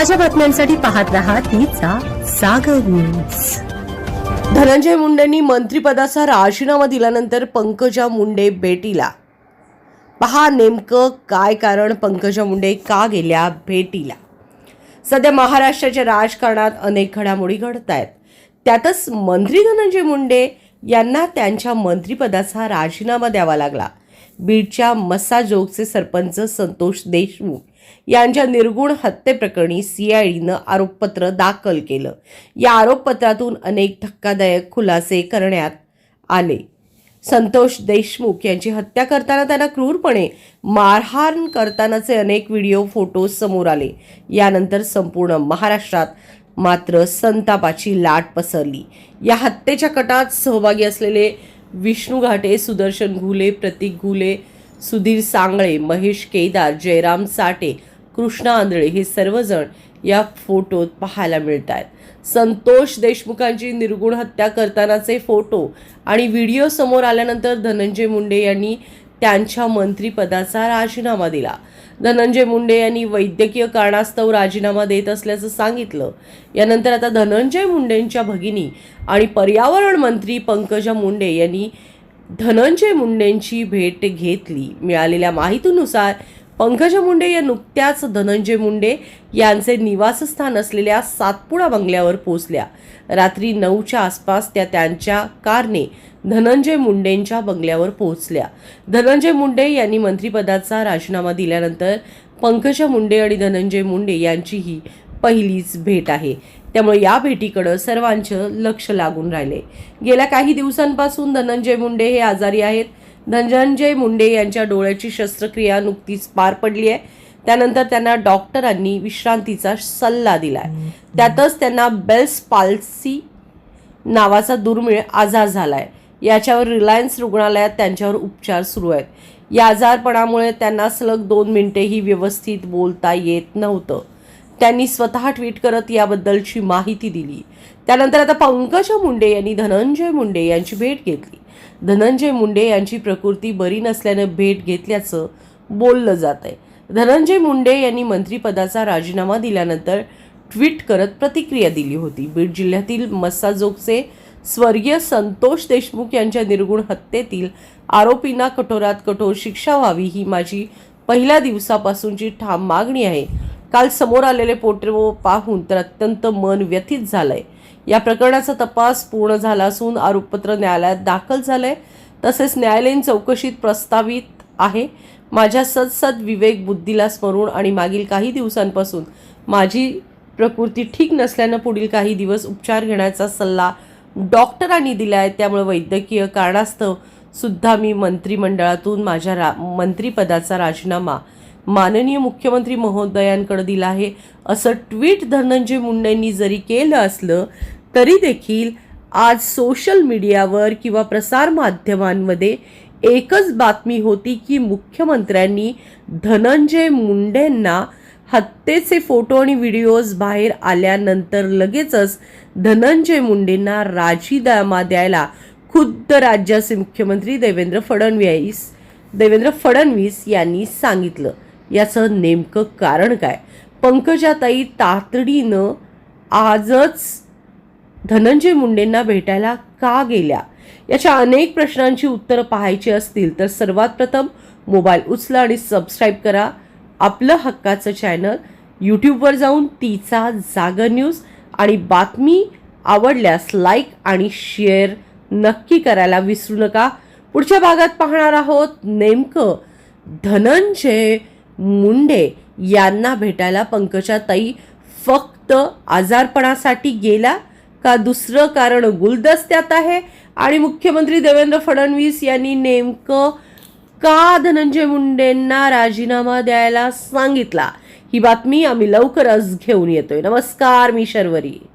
ताज्या बातम्यांसाठी पाहत राहा तिचा सागर न्यूज धनंजय मुंडेंनी मंत्रिपदाचा राजीनामा दिल्यानंतर पंकजा मुंडे भेटीला. पहा नेमकं काय कारण पंकजा मुंडे का गेल्या भेटीला. सध्या महाराष्ट्राच्या राजकारणात अनेक घडामोडी घडत आहेत त्यातच मंत्री धनंजय मुंडे यांना त्यांच्या मंत्रिपदाचा राजीनामा द्यावा लागला. बीडच्या मसाजोगचे सरपंच संतोष देशमुख. यांच्या निर्गुण हत्येप्रकरणी सीआयडीनं आरोपपत्र दाखल केलं. या आरोपपत्रातून अनेक धक्कादायक खुलासे करण्यात आले. संतोष देशमुख यांची हत्या करताना त्यांना क्रूरपणे मारहाण करतानाचे अनेक व्हिडिओ फोटो समोर आले. यानंतर संपूर्ण महाराष्ट्रात मात्र संतापाची लाट पसरली. या हत्येच्या कटात सहभागी असलेले विष्णू घाटे सुदर्शन घुले प्रतीक घुले सुधीर सांगळे महेश केदार जयराम साठे कृष्णा आंधळे हे सर्वजण या फोटोत पाहायला मिळत आहेत संतोष देशमुखांची निर्गुण हत्या करतानाचे फोटो आणि व्हिडिओ समोर आल्यानंतर धनंजय मुंडे यांनी त्यांच्या मंत्रिपदाचा राजीनामा दिला. धनंजय मुंडे यांनी वैद्यकीय कारणास्तव राजीनामा देत असल्याचं सांगितलं. यानंतर आता धनंजय मुंडेंच्या भगिनी आणि पर्यावरण मंत्री पंकजा मुंडे यांनी धनंजय मुंडेंची भेट घेतली. मिळालेल्या माहितीनुसार पंकजा मुंडे या नुकत्याच धनंजय मुंडे यांचे निवासस्थान असलेल्या सातपुडा बंगल्यावर पोहोचल्या. रात्री नऊच्या आसपास त्या त्यांच्या कारने धनंजय मुंडेंच्या बंगल्यावर पोहोचल्या. धनंजय मुंडे यांनी मंत्रिपदाचा राजीनामा दिल्यानंतर पंकजा मुंडे आणि धनंजय मुंडे यांची ही पहिलीच भेट आहे. त्यामुळे या भेटीकडं सर्वांचं लक्ष लागून राहिले. गेल्या काही दिवसांपासून धनंजय मुंडे हे आजारी आहेत. धनंजय मुंडे यांच्या डोळ्याची शस्त्रक्रिया नुकतीच पार पडली आहे. त्यानंतर त्यांना डॉक्टरांनी विश्रांतीचा सल्ला दिलाय. त्यातच त्यांना बेल्स पाल्सी नावाचा दुर्मिळ आजार झालाय. याच्यावर रिलायन्स रुग्णालयात त्यांच्यावर उपचार सुरू आहेत. या आजारपणामुळे त्यांना सलग दोन मिनिटेही व्यवस्थित बोलता येत नव्हतं. त्यांनी स्वतः ट्विट करत याबद्दलची माहिती दिली. त्यानंतर आता पंकजा मुंडे यांनी धनंजय मुंडे यांची भेट घेतली. धनंजय मुंडे यांची प्रकृती बरी नसल्यानं भेट घेतल्याचं बोललं जात आहे धनंजय मुंडे यांनी मंत्रिपदाचा राजीनामा दिल्यानंतर ट्विट करत प्रतिक्रिया दिली होती. बीड जिल्ह्यातील मस्साजोगचे स्वर्गीय संतोष देशमुख यांच्या निर्गुण हत्येतील आरोपींना कठोरात कठोर शिक्षा व्हावी ही माझी पहिल्या दिवसापासूनची ठाम मागणी आहे. काल समोर आलेले फोटो पाहून तर अत्यंत मन व्यथित झालंय. या प्रकरणाचा तपास पूर्ण झाला असून आरोपपत्र न्यायालयात दाखल झालंय. तसेच न्यायालयीन चौकशीत प्रस्तावित आहे. माझ्या सदसद विवेक बुद्धीला स्मरून आणि मागील काही दिवसांपासून माझी प्रकृती ठीक नसल्यानं पुढील काही दिवस उपचार घेण्याचा सल्ला डॉक्टरांनी दिला आहे त्यामुळे वैद्यकीय कारणास्तव सुद्धा मी मंत्रिमंडळातून माझ्या रा मंत्रिपदाचा राजीनामा माननीय मुख्यमंत्री महोदयांकडे दिला आहे. असं ट्विट धनंजय मुंडेंनी जरी केलं असलं तरी देखील आज सोशल मीडियावर किंवा प्रसारमाध्यमांमध्ये एकच बातमी होती की मुख्यमंत्र्यांनी धनंजय मुंडेंना हत्येचे फोटो आणि व्हिडिओज बाहेर आल्यानंतर लगेचच धनंजय मुंडेंना राजीनामा द्यायला खुद्द राज्याचे मुख्यमंत्री देवेंद्र फडणवीस देवेंद्र फडणवीस यांनी सांगितलं. याचं नेमकं कारण काय? पंकजाताई तातडीनं आजच धनंजय मुंडेंना भेटायला का गेल्या? याच्या अनेक प्रश्नांची उत्तरं पाहायची असतील तर सर्वात प्रथम मोबाईल उचला आणि सबस्क्राईब करा. आपलं हक्काचं चॅनल. यूट्यूबवर जाऊन तिचा जागर न्यूज आणि बातमी आवडल्यास लाईक आणि शेअर नक्की करायला विसरू नका. पुढच्या भागात पाहणार आहोत नेमकं धनंजय मुंडे यांना भेटायला पंकजा ताई फक्त आजारपणासाठी गेला का दुसरं कारण गुलदस्त्यात आहे? आणि मुख्यमंत्री देवेंद्र फडणवीस यांनी नेमकं का धनंजय मुंडेंना राजीनामा द्यायला सांगितला? ही बातमी आम्ही लवकरच घेऊन येतोय. नमस्कार मी शर्वरी.